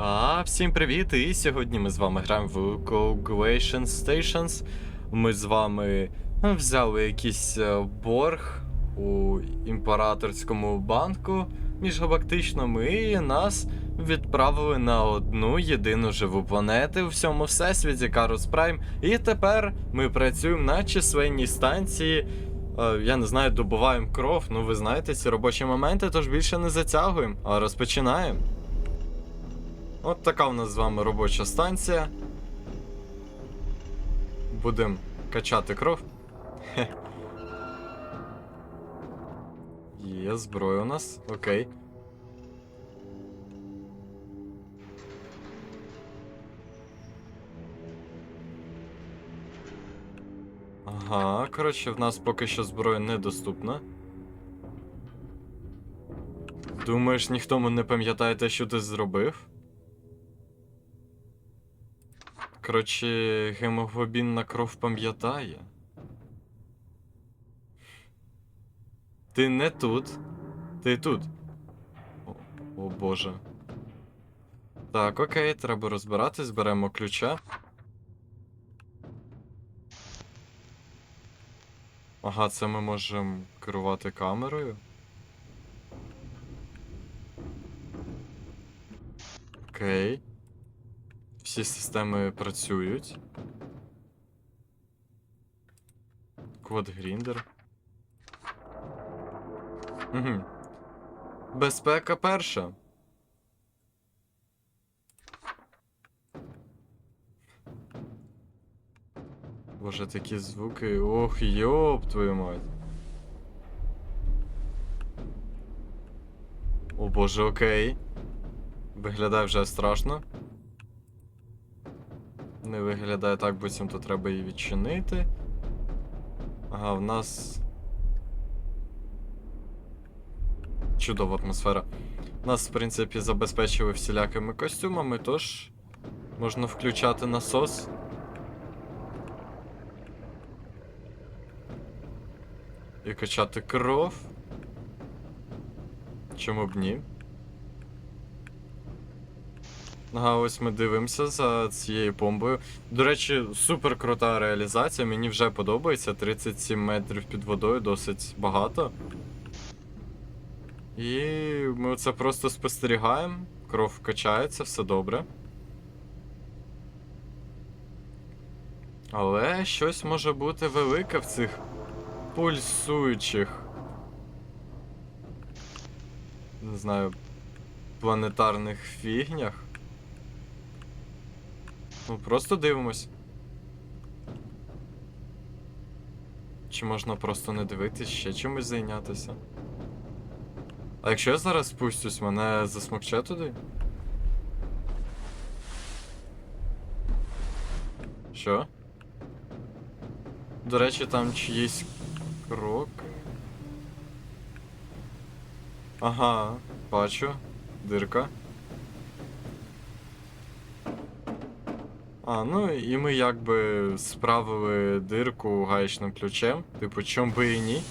А, всім привіт! І сьогодні ми з вами граємо в Coagulation Stations. Ми з вами ну, взяли якийсь е, борг у імператорському банку міжгалактичному і нас відправили на одну єдину живу планету у всьому всесвіті Карус Прайм. І тепер ми працюємо на численній станції. Е, Я не знаю, добуваємо кров. Ну, ви знаєте ці робочі моменти, тож більше не затягуємо, а розпочинаємо. От така у нас з вами робоча станція. Будемо качати кров. Хе. Є зброя у нас, окей. Ага, коротше, в нас поки що зброя недоступна. Думаєш, ніхто не пам'ятає те, що ти зробив? Коротше, гемоглобінна кров пам'ятає. Ти не тут. Ти тут. О, о боже. Так, окей, треба розбиратись, беремо ключа. Ага, це ми можемо керувати камерою. Окей. Всі системи працюють. Код Гріндер. Угу. Безпека перша. Боже, такі звуки. Ох, йоп, твою мать. О боже, окей. Виглядає вже страшно. Не виглядає так, буцім то треба її відчинити. Ага, в нас. Чудова атмосфера. Нас, в принципі, забезпечили всілякими костюмами, тож можна включати насос. І качати кров. Чому б ні? Ага, ось ми дивимося за цією бомбою. До речі, супер крута реалізація, мені вже подобається. 37 метрів під водою досить багато. І ми це просто спостерігаємо. Кров качається, все добре. Але щось може бути велике в цих пульсуючих. Не знаю, планетарних фігнях. Ну, просто дивимось. Чи можна просто не дивитись, ще чимось зайнятися? А якщо я зараз спустюсь, мене засмокче туди? Що? До речі, там чиїсь кроки. Ага, бачу. Дирка. А, ну і ми якби справили дирку гаєчним ключем. Типу, чом би і ні.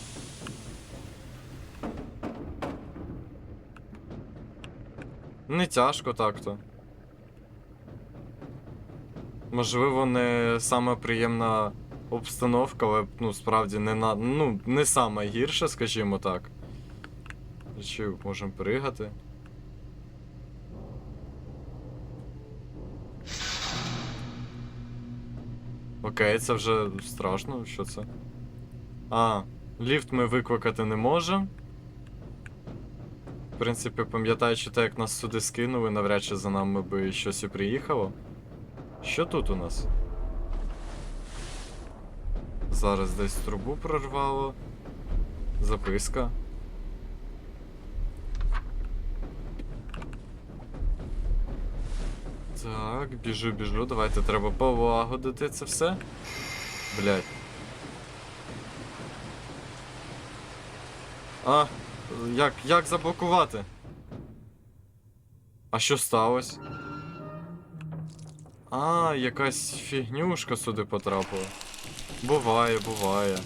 Не тяжко так-то. Можливо, не сама приємна обстановка, але ну, справді не на. Ну, не гірша, скажімо так. Чи можемо пригати? Окей, це вже страшно, що це? А, ліфт ми викликати не можемо. В принципі, пам'ятаючи те, як нас сюди скинули, навряд чи за нами би щось і приїхало. Що тут у нас? Зараз десь трубу прорвало. Записка. Так, біжу, біжу. Давайте треба полагодити це все. Блять. А, як, як заблокувати? А що сталося? А, якась фігнюшка сюди потрапила. Буває, буває.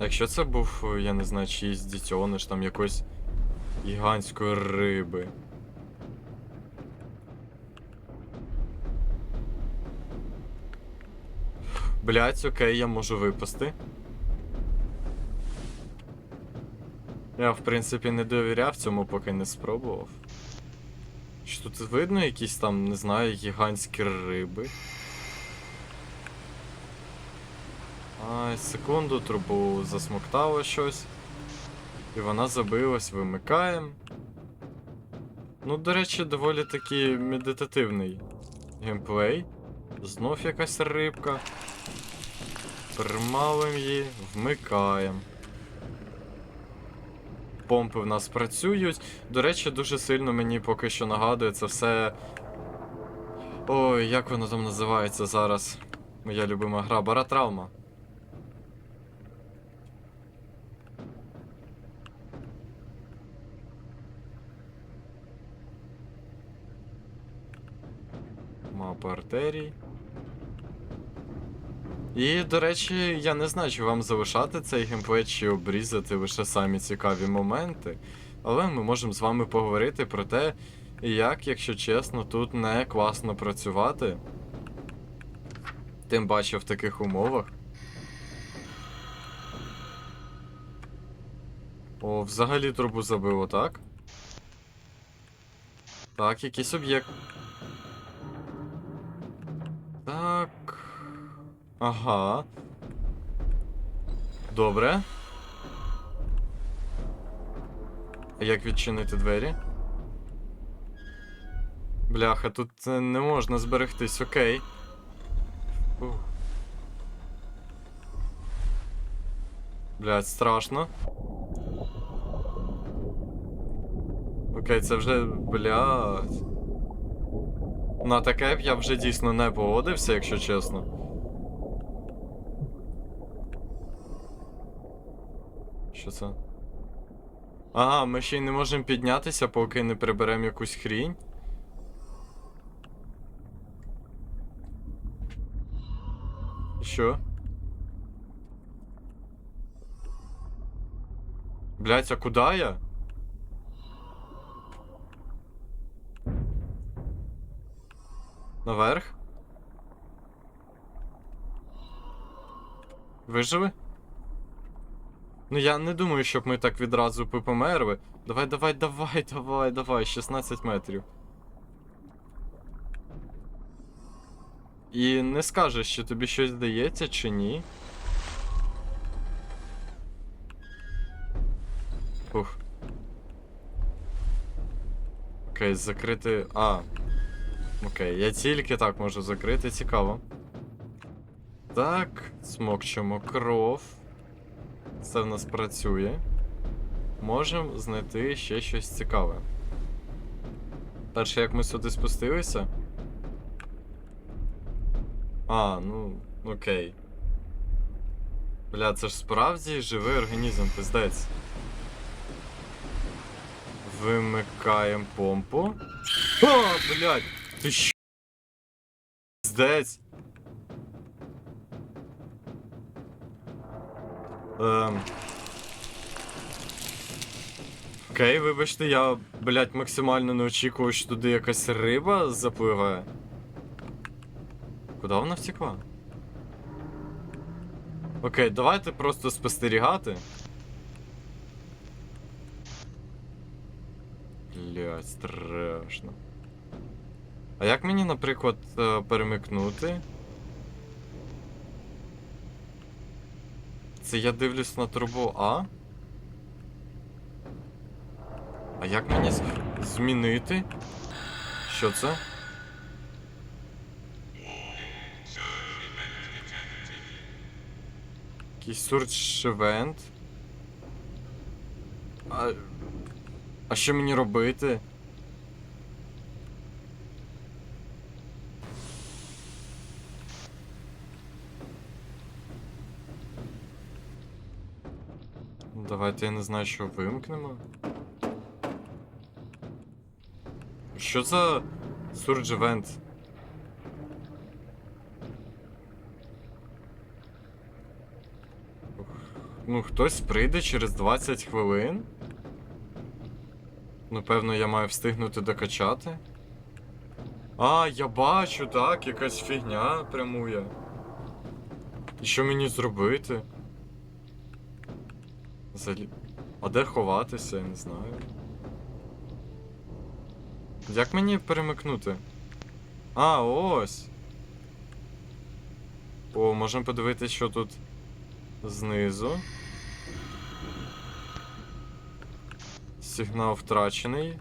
Якщо це був, я не знаю, чиїсь дітьониш, там якоїсь гігантської риби. Блять, окей, я можу випасти. Я, в принципі, не довіряв цьому, поки не спробував. Що тут видно якісь там, не знаю, гігантські риби. Ай, секунду, трубу засмоктало щось. І вона забилась, вимикаємо. Ну, до речі, доволі таки медитативний геймплей. Знов якась рибка. Прималим її, вмикаємо. Помпи в нас працюють. До речі, дуже сильно мені поки що нагадує це все. Ой, як воно там називається зараз? Моя любима гра Баратравма. Мапа артерій. І, до речі, я не знаю, чи вам залишати цей геймплей, чи обрізати лише самі цікаві моменти. Але ми можемо з вами поговорити про те, як, якщо чесно, тут не класно працювати. Тим паче в таких умовах. О, взагалі трубу забило, так? Так, якийсь об'єкт. Ага. Добре. А як відчинити двері? Бляха, тут е, не можна зберегтись, окей. Ух. Блядь, страшно. Окей, це вже. Блядь. На таке б я вже дійсно не погодився, якщо чесно. Що це? Ага, ми ще й не можемо піднятися, поки не приберемо якусь хрінь. Що? Блять, а куди я? Наверх? Виживи? Ну я не думаю, щоб ми так відразу померли. Давай, давай, давай, давай, давай, 16 метрів. І не скажеш, що тобі щось здається чи ні. Ух. Окей, закрити. А. Окей, я тільки так можу закрити, цікаво. Так, смокчемо кров. Це в нас працює. Можемо знайти ще щось цікаве. Перше, як ми сюди спустилися. А, ну, окей. Бля, це ж справді живий організм, пиздець. Вимикаємо помпу. А, блядь! Ти що? Пиздець. Ем. Окей, вибачте, я, блядь, максимально не очікував, що туди якась риба запливає. Куди вона втекла? Окей, давайте просто спостерігати. Блядь, страшно. А як мені, наприклад, е, перемикнути? Це я дивлюсь на трубу А. А як мені змінити? Що це? Якийсь event. А... а що мені робити? Давайте я не знаю, що вимкнемо. Що за Surge Event? Ну, хтось прийде через 20 хвилин. Ну, певно, я маю встигнути докачати. А, я бачу, так, якась фігня прямує. І що мені зробити? Залі... А де ховатися, я не знаю. Як мені перемикнути? А, ось. О, можемо подивитися, що тут знизу. Сигнал втрачений.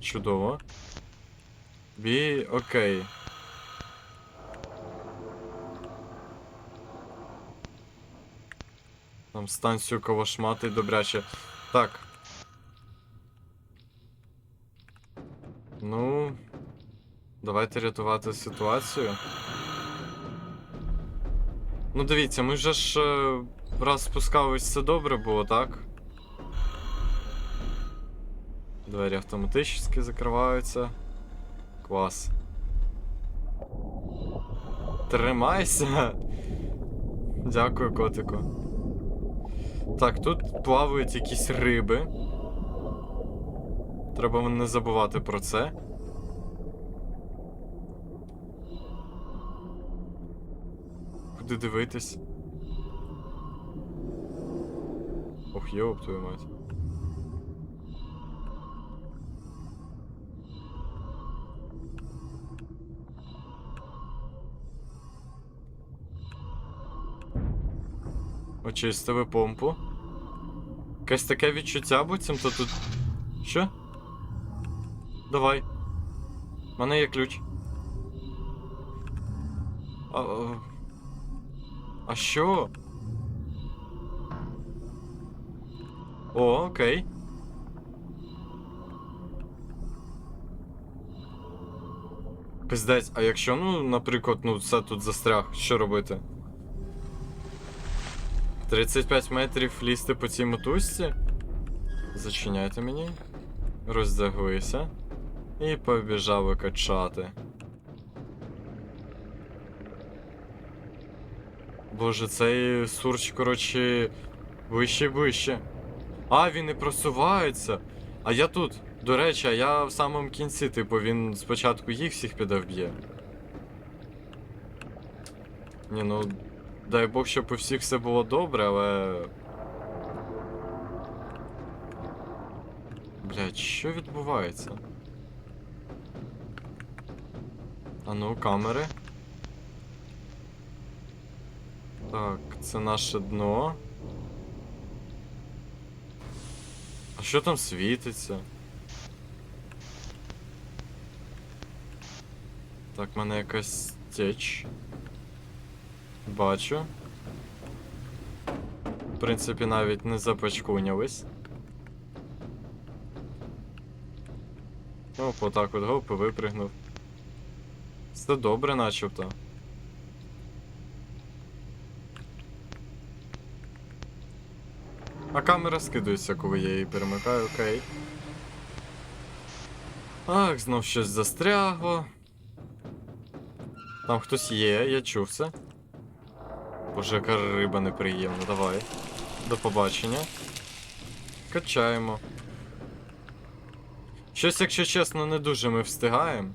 Чудово. Бі. Окей. Там станцію кавошмати добряче. Так. Ну. Давайте рятувати ситуацію. Ну, дивіться, ми вже ж е, раз спускались, все добре було, так? Двері автоматично закриваються. Клас. Тримайся. Дякую, котику. Так, тут плавають якісь риби. Треба не забувати про це. Куди дивитись? Ох, йоп твою мать. Очистили помпу. Якесь таке відчуття буцімто тут. Що? Давай. У мене є ключ. А, а, а що? О, окей. Пиздець, а якщо, ну, наприклад, ну, це тут застряг, що робити? 35 метрів лізти по цій мотузці. Зачиняйте мені. Роздяглися. І побіжали качати. Боже, цей сурч, коротше, вище і вище. А, він і просувається. А я тут. До речі, а я в самому кінці, типу, він спочатку їх всіх піде вб'є. Ні, ну. Дай Бог, щоб у всіх все було добре, але. Блять, що відбувається? А ну, камери. Так, це наше дно. А що там світиться? Так, мене якась теч. Бачу. В принципі, навіть не запачкунялись. Оп, отак от гоп і випригнув. Все добре, начебто. А камера скидується, коли я її перемикаю, окей. Ах, знов щось застрягло. Там хтось є, я чув це. Боже, яка риба неприємна, давай. До побачення. Качаємо. Щось, якщо чесно, не дуже ми встигаємо.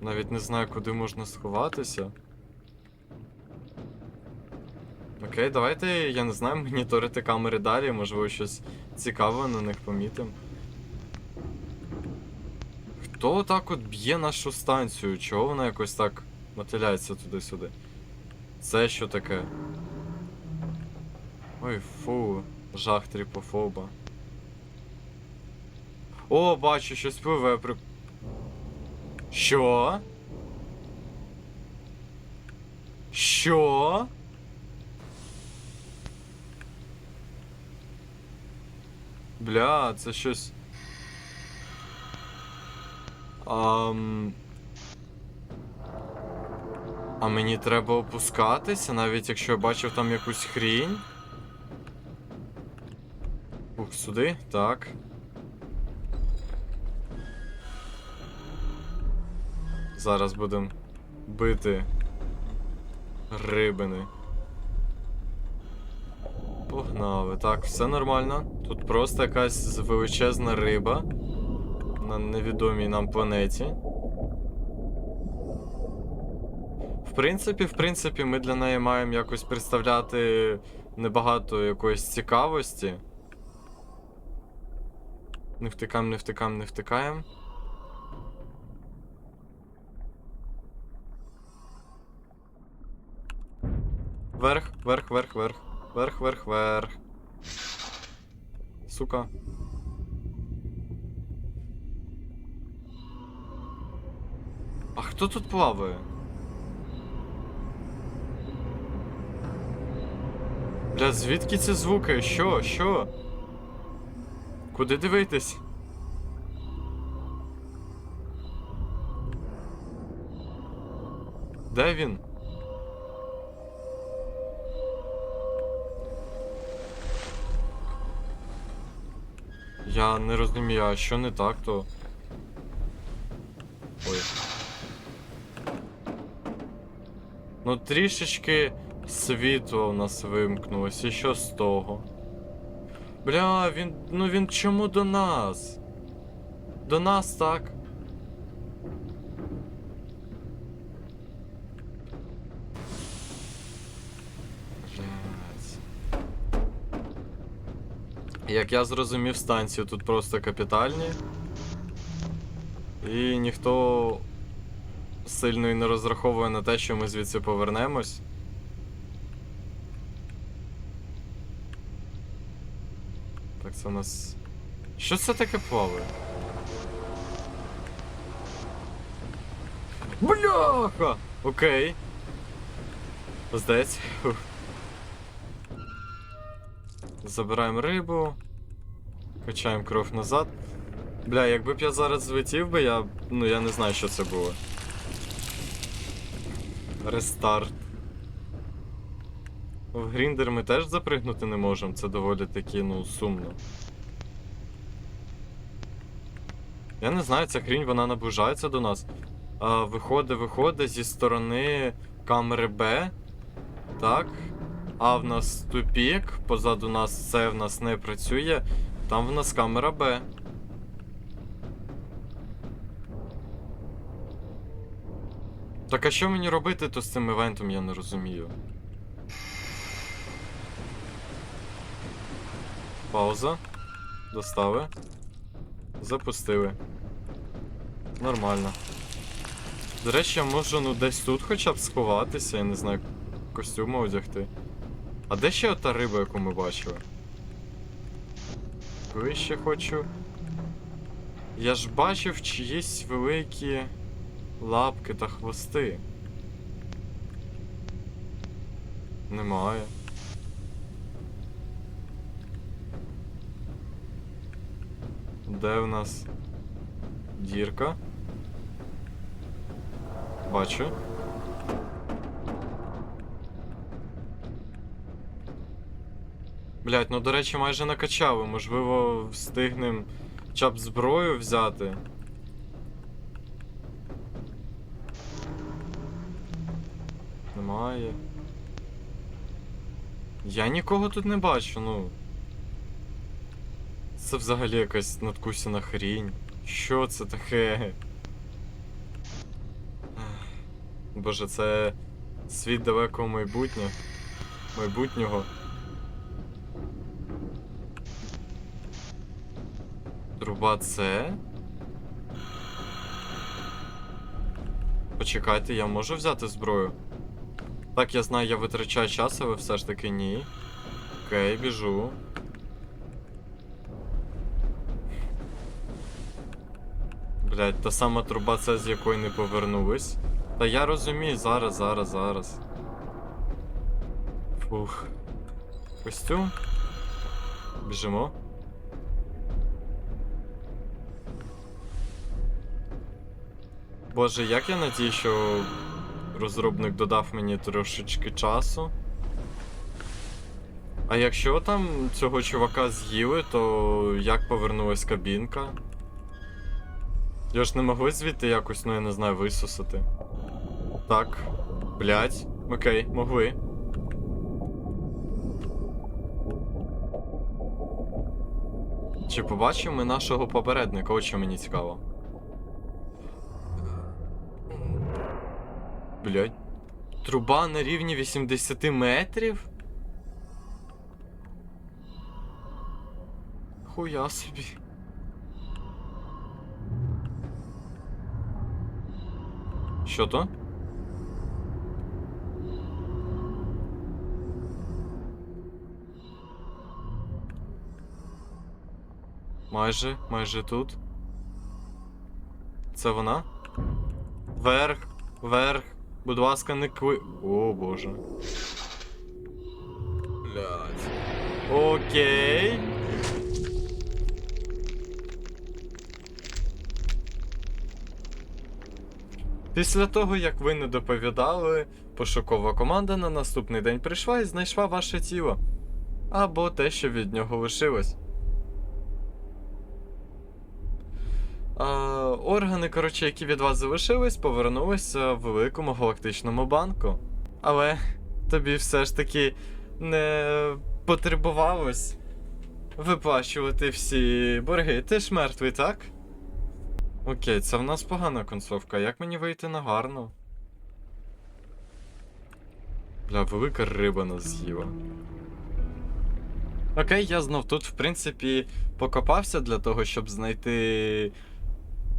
Навіть не знаю, куди можна сховатися. Окей, давайте, я не знаю, моніторити камери далі, можливо, щось цікаве на них помітимо. Хто так от б'є нашу станцію? Чого вона якось так мотиляється туди-сюди? Це що таке? Ой, фу, жах тріпофоба. О, бачу, щось пливе при. Що? Що? Бля, це щось. Ам... А мені треба опускатися, навіть якщо я бачив там якусь хрінь. Ух, сюди, так. Зараз будемо бити Рибини. Погнали. Так, все нормально. Тут просто якась величезна риба на невідомій нам планеті. В принципі, в принципі, ми для неї маємо якось представляти небагато якоїсь цікавості. Не втикаємо, не втикаємо, не втикаємо. Вверх, вверх, вверх, вверх. Вверх, вверх, вверх. Сука. Хто тут плаває? Бля, звідки ці звуки? Що? Що? Куди дивитись? Де він? Я не розумію, а що не так, то. Ну, трішечки світло у нас вимкнулось, і що з того? Бля, він. Ну він чому до нас? До нас так. Як я зрозумів, станції тут просто капітальні. І ніхто сильно і не розраховує на те, що ми звідси повернемось. Так, це у нас. Що це таке плаває? Бляха! Окей. Здається. Забираємо рибу. Качаємо кров назад. Бля, якби б я зараз злетів би, я. Ну я не знаю, що це було. Рестарт. В Гріндер ми теж запригнути не можемо, це доволі таки, ну, сумно. Я не знаю, ця хрінь вона наближається до нас. А, виходить, виходить зі сторони камери Б. Так. А в нас тупік, позаду нас це в нас не працює. Там в нас камера Б. Так а що мені робити то з цим івентом, я не розумію. Пауза. Достави. Запустили. Нормально. До речі, я можу ну десь тут хоча б сховатися, я не знаю, костюми одягти. А де ще ота риба, яку ми бачили? Вище хочу. Я ж бачив чиїсь великі лапки та хвости. Немає. Де в нас дірка? Бачу. Блять, ну до речі, майже накачали. Можливо, встигнем хоча б зброю взяти. Немає. Я нікого тут не бачу, ну. Це взагалі якась надкусена хрінь. Що це таке? Боже, це світ далекого майбутнє. майбутнього. Труба це. Почекайте, я можу взяти зброю? Так, я знаю, я витрачаю час, але все ж таки ні. Окей, біжу. Блять, та сама труба це з якої не повернулись. Та я розумію, зараз, зараз, зараз. Фух. Костюм. Біжимо. Боже, як я надію, що розробник додав мені трошечки часу. А якщо там цього чувака з'їли, то як повернулась кабінка? Його ж не могли звідти якось, ну я не знаю, висусати. Так. Блять. Окей, могли. Чи побачимо ми нашого попередника? От мені цікаво. Блять. Труба на рівні 80 метрів? Хуя собі. Що то? Майже, майже тут. Це вона? Вверх, вверх. Будь ласка, не кви. О боже. Блядь. Окей. Після того, як ви не доповідали, пошукова команда на наступний день прийшла і знайшла ваше тіло. Або те, що від нього лишилось. А, органи, коротше, які від вас залишились, повернулися в великому галактичному банку. Але тобі все ж таки не потребувалось виплачувати всі борги. Ти ж мертвий, так? Окей, це в нас погана концовка. Як мені вийти на гарну? Бля, велика риба нас з'їла. Окей, я знов тут, в принципі, покопався для того, щоб знайти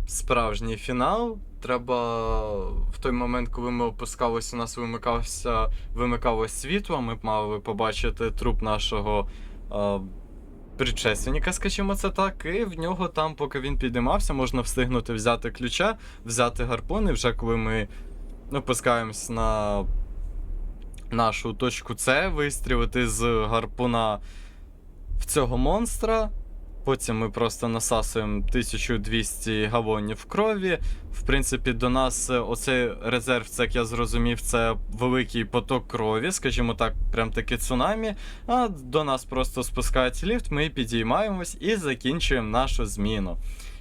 справжній фінал. Треба в той момент, коли ми опускалися, у нас вимикався, вимикалось світло, ми мали побачити труп нашого а, предшественника, скажімо це так, і в нього там, поки він підіймався, можна встигнути взяти ключа, взяти гарпун, і вже коли ми опускаємось на нашу точку С, вистрілити з гарпуна в цього монстра. Потім ми просто насасуємо 1200 галонів крові. В принципі, до нас е, оцей резерв, це як я зрозумів, це великий поток крові, скажімо так, прям таки цунамі. А до нас просто спускається ліфт, ми підіймаємось і закінчуємо нашу зміну.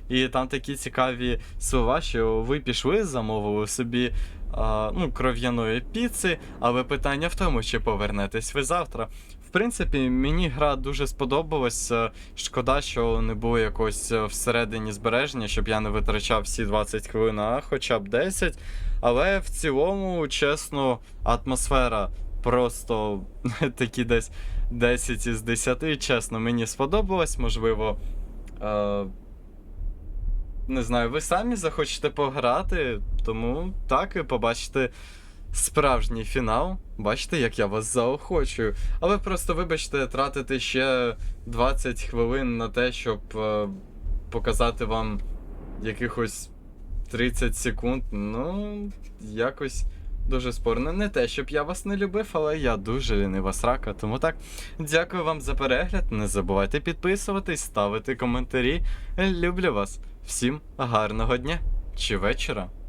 І там такі цікаві слова, що ви пішли, замовили собі а, ну, кров'яної піци, але питання в тому, чи повернетесь ви завтра. В принципі, мені гра дуже сподобалась. е, Шкода, що не було якось е, всередині збереження, щоб я не витрачав всі 20 хвилин, а хоча б 10. Але в цілому, чесно, атмосфера просто такі десь 10 із 10. Чесно, мені сподобалось. Можливо, е, не знаю, ви самі захочете пограти, тому так і побачите справжній фінал. Бачите, як я вас заохочую. Але просто, вибачте, тратити ще 20 хвилин на те, щоб е, показати вам якихось 30 секунд. Ну, якось дуже спорно. Не те, щоб я вас не любив, але я дуже лінива срака. Тому так, дякую вам за перегляд. Не забувайте підписуватись, ставити коментарі. Люблю вас. Всім гарного дня чи вечора.